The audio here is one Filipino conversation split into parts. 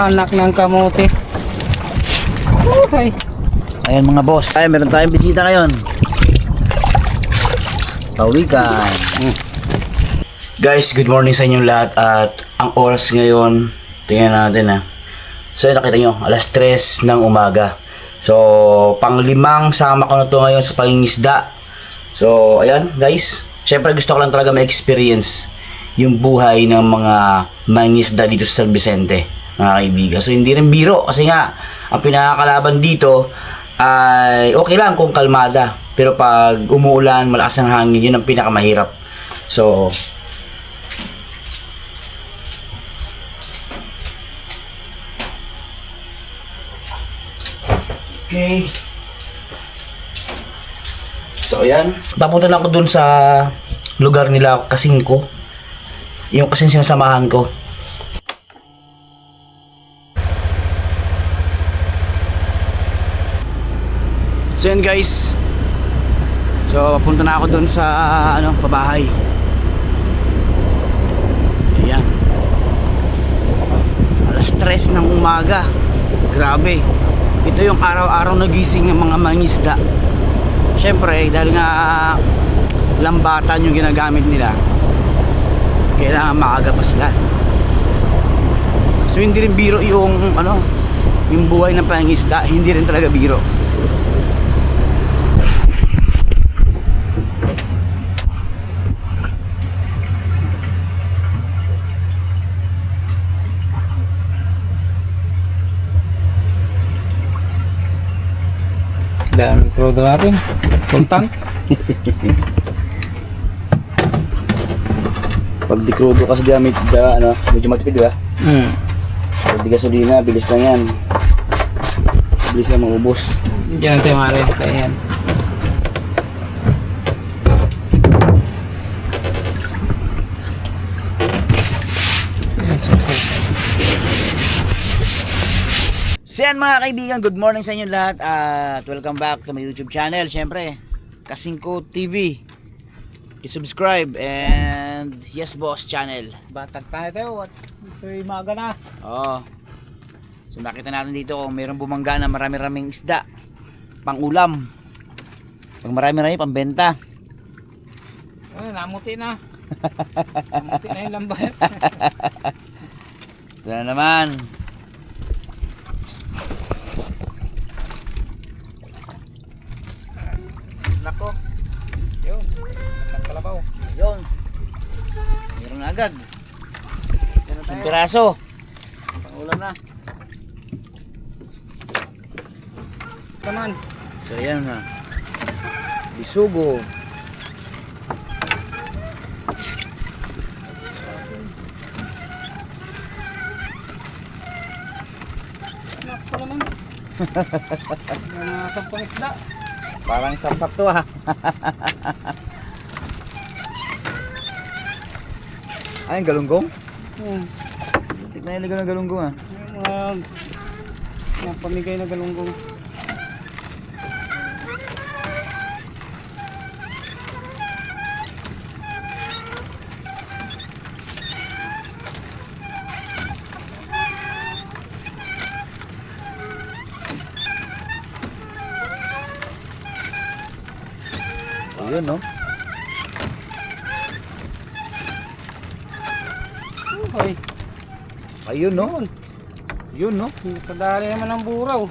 Anak ng kamote. Okay. Ayan mga boss. Ay, meron tayong bisita ngayon. Pawikan. Guys, good morning sa inyong lahat at ang oras ngayon, tingnan natin ha. So, yun, nakita nyo, alas 3 ng umaga. So, panglimang sama ko na to ngayon sa pangingisda. So, ayan guys, syempre gusto ko lang talaga ma-experience yung buhay ng mga mangingisda dito sa San Vicente, mga kaibigan. So, hindi rin biro kasi nga, ang pinakakalaban dito ay okay lang kung kalmada. Pero pag umuulan, malakas ang hangin, yun ang pinakamahirap. So, Okay. So, ayan. Papunta na ako dun sa lugar nila kasing ko. Yung kasing sinasamahan ko. So, yan guys. So, papunta na ako dun sa ano, pabahay. Ayan. Alas 3 ng umaga. Grabe. Ito yung araw-araw nagising ng mga mangisda. Siyempre, dahil nga lambatan yung ginagamit nila, kailangan maaga pa sila. So hindi rin biro yung ano, yung buhay ng pangisda, hindi rin talaga biro. Dami crudo natin. Full tank. Pag di crudo kasi gamit, da, ano, medyo matipid, di ba? Hmm. Pag di gasolina, bilis lang yan. Bilis lang maubos. Diyan natin maaaring yan. So yan mga kaibigan, good morning sa inyo lahat at welcome back to my YouTube channel. Siyempre, Kasingko TV. I-subscribe and yes boss channel. Batag tayo tayo. At ito'y maga na. Oo. So nakita natin dito kung mayroong bumangga na marami-raming isda. Pang ulam. Pag marami-rami, pambenta. Ay, namuti na. namuti na yung lambayan. Ito na naman. Nako. Yun. Ang kalabaw. Yun. Meron na agad. Isang piraso. Pang ulam na. Taman. So yan na. Bisugo. Anak pa naman. Mga sampung isda. Parang sapsap to ha. Ay, galunggong? Hmm. Tignan yung galunggong ha. Yung mga mga pamigay na galunggong. Ayun no. Ay, Ayun no. Yun no. kadali naman ang buraw.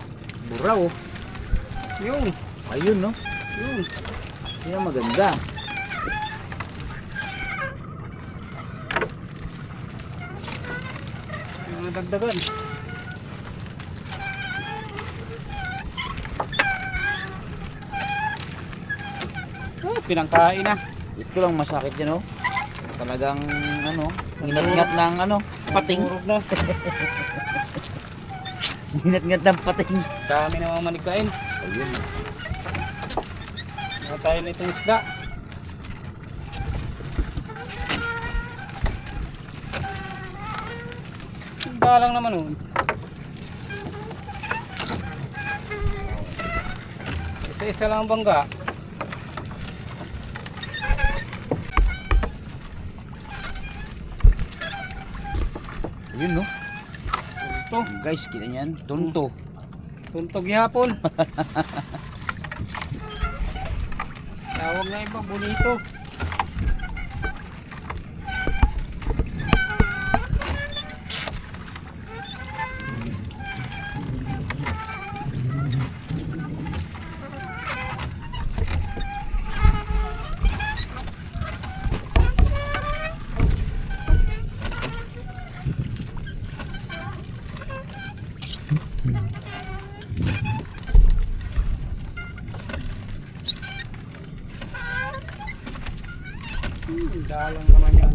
Buraw oh. Yun, Ayun no. yun. Yan maganda. Mga dagdagan. Pinangkain na. Ito lang masakit yan oh. Talagang ano, nginat-ngat ng ano, pating. Na. Nginat-ngat ng pating. Dami na mga manikain. Ayun. Tayo na itong isda. Isda lang naman oh. Isa-isa lang ang bangga. Ayun no. Tunto. Guys, kita niyan. Tunto. Tuntog yapon. Tawag na iba, bonito. Hmm, dalang naman yan.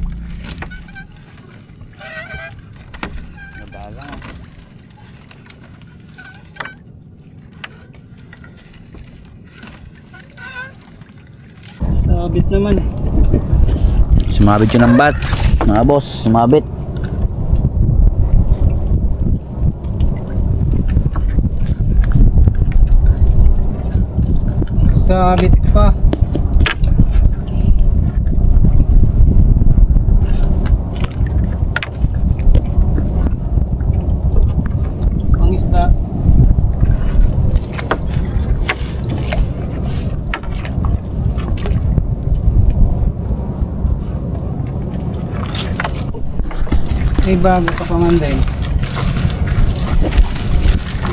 Nadalang. Sabit naman. Sumabit yun ng bat. Mga boss, sumabit. Sabit pa. May bago ka pa man din.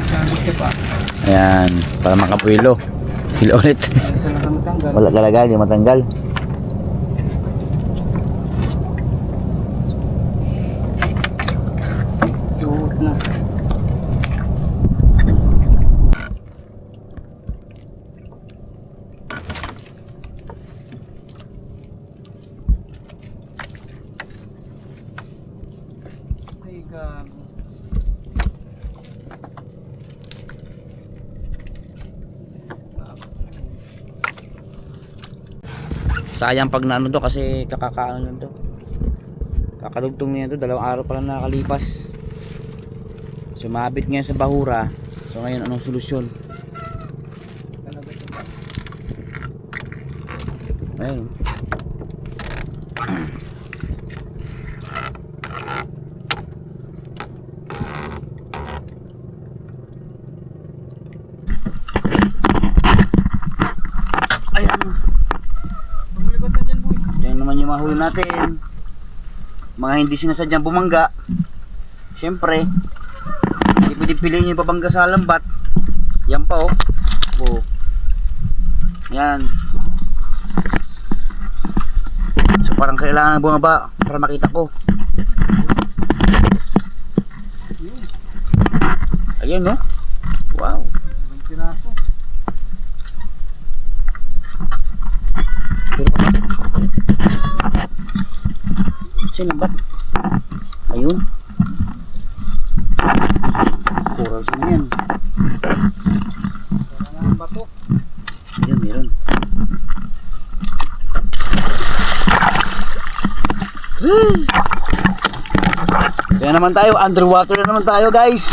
Sabit ka pa. Ayan, para makapuilo. Sila ulit. Wala talaga, hindi matanggal. Na. Sayang pag naano to kasi kakakaano lang to. Kakadugtong niya to, dalawang araw pa lang nakakalipas. Sumabit ngayon sa bahura. So ngayon anong solusyon? Ayun. Mahuli natin. Mga hindi sinasadyang bumangga. Siyempre, hindi pwede piliin yung pabangga sa lambat. Yan pa oh. Oh. Yan. So parang kailangan bumaba para makita ko. Ayan no. Wow. Ibang piraso. Saan lambat? Ayun. Coral sa yan. Wala na ang bato. Ayun, meron. Kaya naman tayo, underwater na naman tayo guys.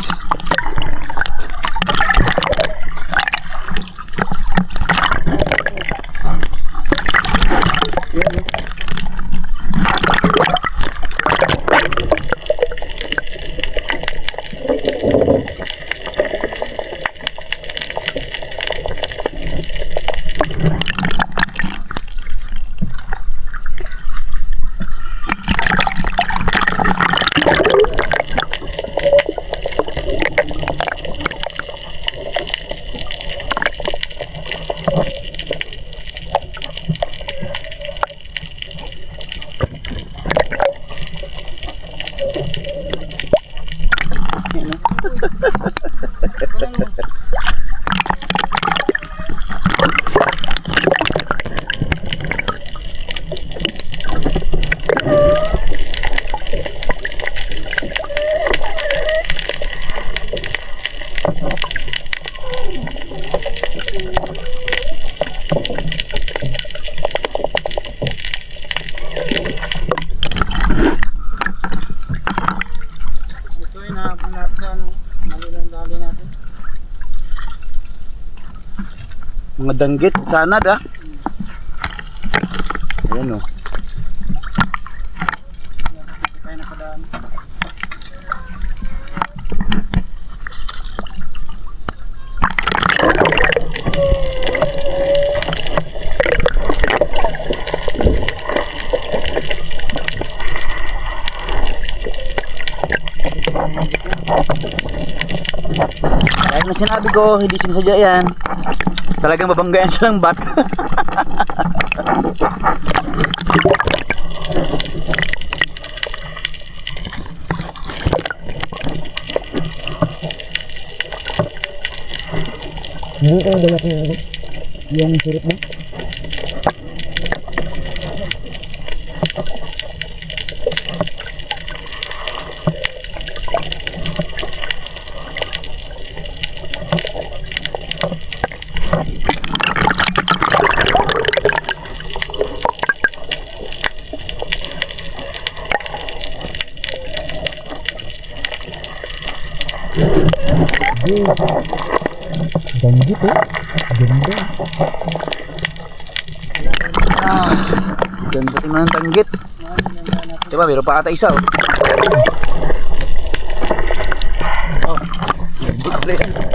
danggit sana da. Ayan oh. o. Kaya na sinabi ko, hindi sinasadya yan. Talagang mabanggayan siya ng bat. Dito ang dala ko yung sirip mo. Danggit eh. Ganda. Ah, ganda tingnan ng tanggit. Diba, meron pa ata isa oh. Oh, danggit pala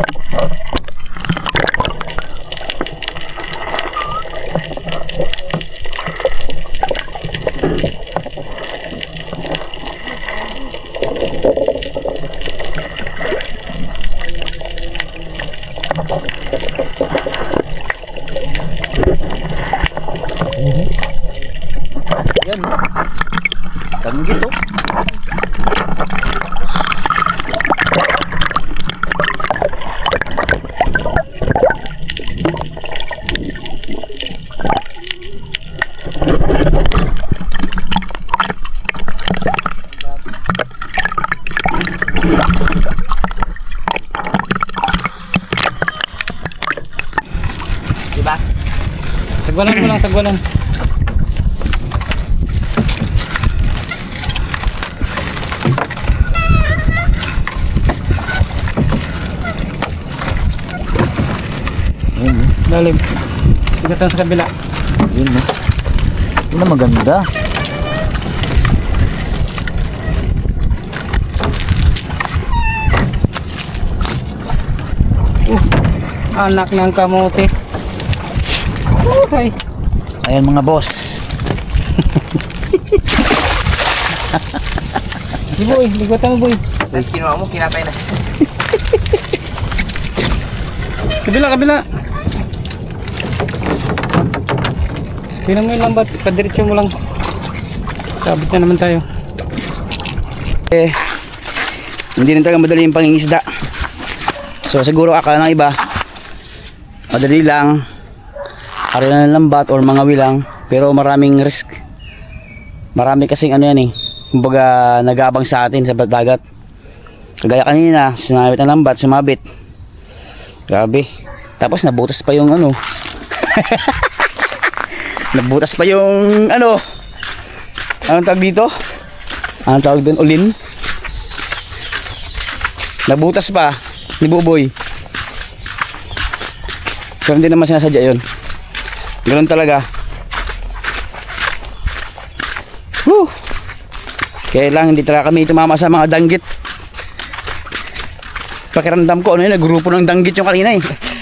yan. Tanggit oh. Diba? Sagwalan mo lang, sagwalan. Lalim. Tigatan sa kabila. yun oh. Yun na maganda. Anak ng kamote. Okay. Ayan mga boss. Di boy, ligwatan mo boy. Tapos kinuha mo, kinapay na. Kabila, kabila. Tingnan mo yung lambat, padiretso mo lang. Sabit na naman tayo. Eh, hindi rin talaga madali yung pangingisda. So siguro akala ng iba, madali lang, arilan ng lambat or mga wilang, pero maraming risk. Marami kasing ano yan eh, kumbaga nag-aabang sa atin sa dagat. Kagaya kanina, sumabit ng lambat, sumabit. Grabe. Tapos nabutas pa yung ano. nabutas pa yung ano. Anong tawag dito? Anong tawag doon? Ulin? Nabutas pa ni Buboy. Pero hindi naman sinasadya yun. Ganun talaga. Whew. Kaya lang hindi talaga kami tumama sa mga danggit. Pakiramdam ko ano yun, grupo ng danggit yung kanina eh.